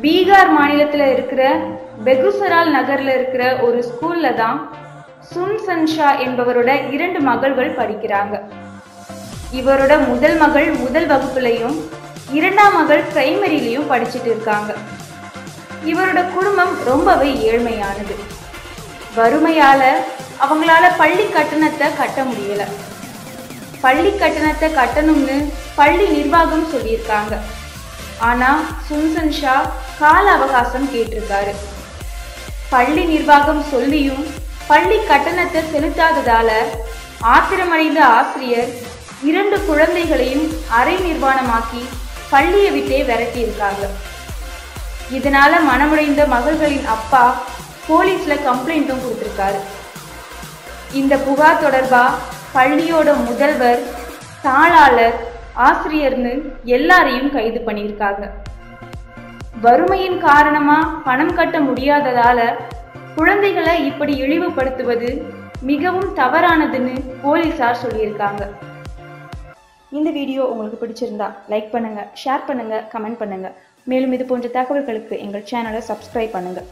பீகார் மாநிலத்தில் இருக்கிற பெகுசரால் நகரில் இருக்கிற ஒரு ஸ்கூல்ல தான் சுன் சன்ஷா என்பவரோட இரண்டு மகள்கள் படிக்கிறாங்க. இவரோட முதல் மகள் முதல் வகுப்புலையும் இரண்டாம் மகள் பிரைமரிலையும் படிச்சுட்டு இருக்காங்க. இவரோட குடும்பம் ரொம்பவே ஏழ்மையானது. வறுமையால அவங்களால பள்ளி கட்டணத்தை கட்ட முடியல. பள்ளி கட்டணத்தை கட்டணும்னு பள்ளி நிர்வாகம் சொல்லியிருக்காங்க. ஆனா சுன்சன் ஷா கால அவகாசம் கேட்டிருக்காரு. பள்ளி நிர்வாகம் சொல்லியும் பள்ளி கட்டணத்தை செலுத்தாததால ஆத்திரமடைந்த ஆசிரியர் இரண்டு குழந்தைகளையும் அரை நிர்வாணமாக்கி பள்ளியை விட்டே விரட்டி இருக்காங்க இதனால மனமுடைந்த மகள்களின் அப்பா போலீஸ்ல கம்ப்ளைண்ட்டும் கொடுத்திருக்காரு. இந்த புகார் தொடர்பா பள்ளியோட முதல்வர் தாளாளர் ஆசிரியர்னு எல்லாரையும் கைது பண்ணியிருக்காங்க. வறுமையின் காரணமா பணம் கட்ட முடியாததால குழந்தைகளை இப்படி இழிவுபடுத்துவது மிகவும் தவறானதுன்னு போலீசார் சொல்லியிருக்காங்க. இந்த வீடியோ உங்களுக்கு பிடிச்சிருந்தா லைக் பண்ணுங்க ஷேர் பண்ணுங்க கமெண்ட் பண்ணுங்க. மேலும் இது போன்ற தகவல்களுக்கு எங்கள் சேனலை சப்ஸ்கிரைப் பண்ணுங்க.